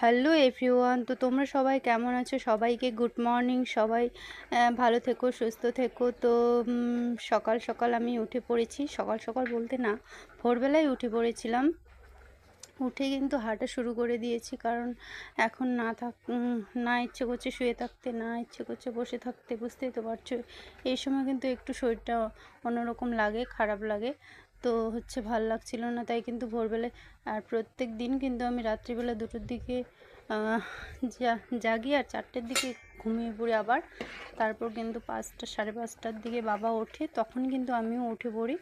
Hello everyone তো তোমরা সবাই কেমন আছো? সবাইকে গুড মর্নিং সবাই ভালো থেকো, সুস্থ থেকো। তো সকাল সকাল আমি উঠে পড়েছি। সকাল সকাল বলতে না, ভোরবেলায় উঠে পড়েছিলাম। উঠে কিন্তু হাঁটা শুরু করে দিয়েছি। কারণ এখন না থাক না ইচ্ছে করছে শুয়ে থাকতে, না ইচ্ছে করছে বসে থাকতে, বুঝতেই তো পারছ। এই সময় কিন্তু একটু শরীরটা অন্যরকম লাগে, খারাপ লাগে। তো হচ্ছে ভালো লাগছিল না, তাই কিন্তু ভোরবেলায় আর প্রত্যেক দিন কিন্তু আমি রাত্রিবেলা দুটোর দিকে জাগি আর চারটের দিকে ঘুমিয়ে পড়ি আবার। তারপর কিন্তু পাঁচটা, সাড়ে পাঁচটার দিকে বাবা ওঠে। তখন কিন্তু আমিও উঠে পড়ি।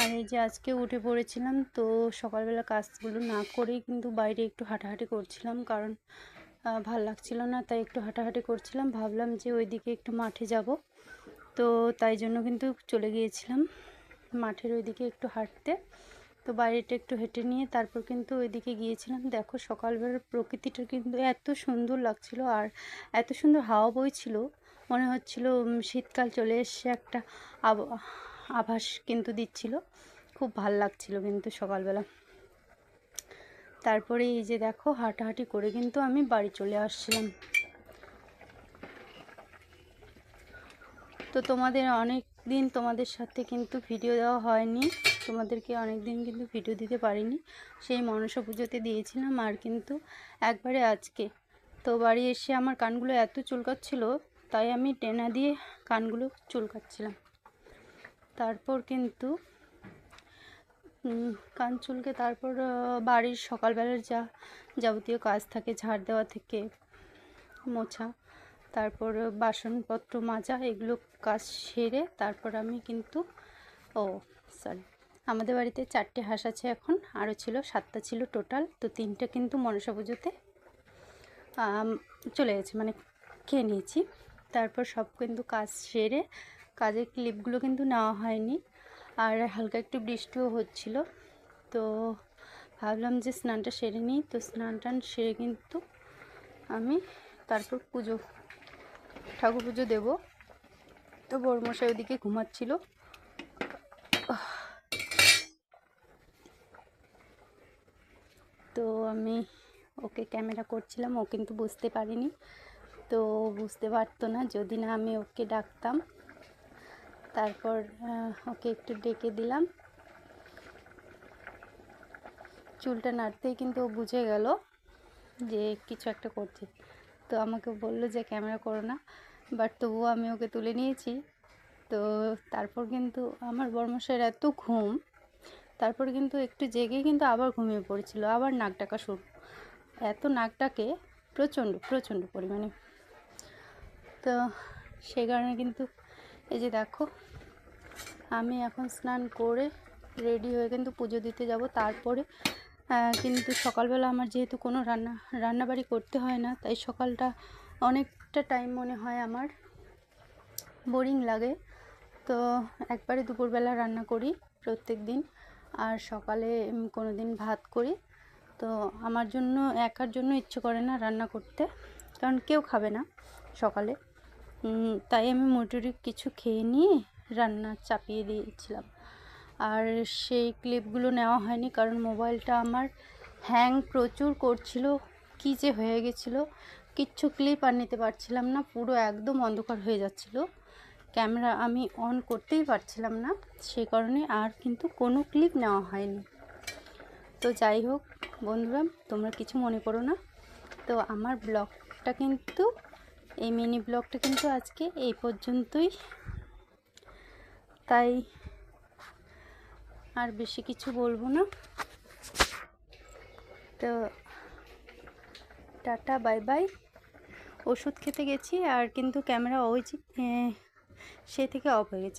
আর এই যে আজকে উঠে পড়েছিলাম, তো সকালবেলা কাজগুলো না করেই কিন্তু বাইরে একটু হাঁটাহাঁটি করছিলাম। কারণ ভালো লাগছিল না, তাই একটু হাঁটাহাঁটি করছিলাম। ভাবলাম যে ওইদিকে একটু মাঠে যাব। তো তাই জন্য কিন্তু চলে গিয়েছিলাম মাঠের ওইদিকে একটু হাঁটতে। তো বাইরেটা একটু হেঁটে নিয়ে তারপর কিন্তু ওইদিকে গিয়েছিলাম। দেখো সকালবেলার প্রকৃতিটা কিন্তু এত সুন্দর লাগছিল আর এত সুন্দর হাওয়া বইছিল। মনে হচ্ছিল শীতকাল চলে এসছে, একটা আভাস কিন্তু দিচ্ছিল। খুব ভালো লাগছিল কিন্তু সকালবেলা। তারপরে এই যে দেখো, হাঁটাহাঁটি করে কিন্তু আমি বাড়ি চলে আসছিলাম। তো তোমাদের অনেক দিন তোমাদের সাথে কিন্তু ভিডিও দেওয়া হয়নি। তোমাদেরকে অনেক দিন কিন্তু ভিডিও দিতে পারিনি। সেই মনসা পুজোতে দিয়েছিলাম আর কিন্তু একবারে আজকে। তো বাড়ি এসে আমার কানগুলো এত চুলকাচ্ছিল, তাই আমি টেনা দিয়ে কানগুলো চুলকাচ্ছিলাম। তারপর কিন্তু কান চুলকে তারপর বাড়ির সকালবেলার যা যাবতীয় কাজ থাকে, ঝাড় দেওয়া থেকে মোছা, তারপর বাসনপত্র মাজা, এগুলো কাজ সেরে তারপর আমি কিন্তু, ও সরি আমাদের বাড়িতে চারটে হাঁস আছে এখন, আরও ছিল, সাতটা ছিল টোটাল, তো তিনটে কিন্তু মনসা পুজোতে চলে গেছে মানে খেয়ে নিয়েছি। তারপর সব কিন্তু কাজ সেরে, কাজের ক্লিপগুলো কিন্তু নেওয়া হয়নি, আর হালকা একটু বৃষ্টিও হচ্ছিল, তো ভাবলাম যে স্নানটা সেরে নিই, তো স্নান টান সেরে কিন্তু আমি তারপর পুজো, ঠাকুর পুজো দেবো। তো বড়মশাই ওদিকে ঘুমাচ্ছিল তো আমি ওকে ক্যামেরা করছিলাম, ও কিন্তু বুঝতে পারিনি। তো বুঝতে পারতো না, যদি না আমি ওকে ডাকতাম। তারপর ওকে একটু ডেকে দিলাম। চুলটা নাড়তেই কিন্তু ও বুঝে গেল যে কিছু একটা করছে। তো আমাকে বলল যে, ক্যামেরা করো না। বাট তবুও আমি ওকে তুলে নিয়েছি। তো তারপর কিন্তু আমার বর্মশাইয়ের এত ঘুম তারপর কিন্তু একটু জেগে কিন্তু আবার ঘুমিয়ে পড়েছিল, আবার নাক ডাকা শুরু। এত নাক ডাকে প্রচণ্ড প্রচণ্ড পরিমাণে। তো সেই কারণে কিন্তু এই যে দেখো, আমি এখন স্নান করে রেডি হয়ে কিন্তু পুজো দিতে যাব। তারপরে কিন্তু সকালবেলা আমার যেহেতু কোনো রান্না, রান্নাবাড়ি করতে হয় না, তাই সকালটা অনেকটা টাইম মনে হয় আমার বোরিং লাগে। তো একবারে দুপুরবেলা রান্না করি প্রত্যেক দিন আর সকালে কোনো দিন ভাত করি। তো আমার জন্য, একার জন্য ইচ্ছে করে না রান্না করতে, কারণ কেউ খাবে না সকালে। তাই আমি মুটুরি কিছু খেয়ে নিয়ে রান্না চাপিয়ে দিয়েছিলাম। আর সেই ক্লিপগুলো নেওয়া হয়নি, কারণ মোবাইলটা আমার হ্যাং প্রচুর করছিল, কী যে হয়ে গেছিল। কিচ্ছু ক্লিপ আর নিতে পারছিলাম না, পুরো একদম অন্ধকার হয়ে যাচ্ছিল। ক্যামেরা আমি অন করতেই পারছিলাম না, সেই কারণে আর কিন্তু কোনো ক্লিপ নেওয়া হয়নি। তো যাই হোক বন্ধুরা, তোমরা কিছু মনে করো না। তো আমার ব্লগটা কিন্তু, এই মিনি ব্লগটা কিন্তু আজকে এই পর্যন্তই। তাই আর বেশি কিছু বলব না। তো টাটা, বাই বাই। ওষুধ খেতে গেছি আর কিন্তু ক্যামেরা ওই সেই থেকে অফ হয়ে গেছে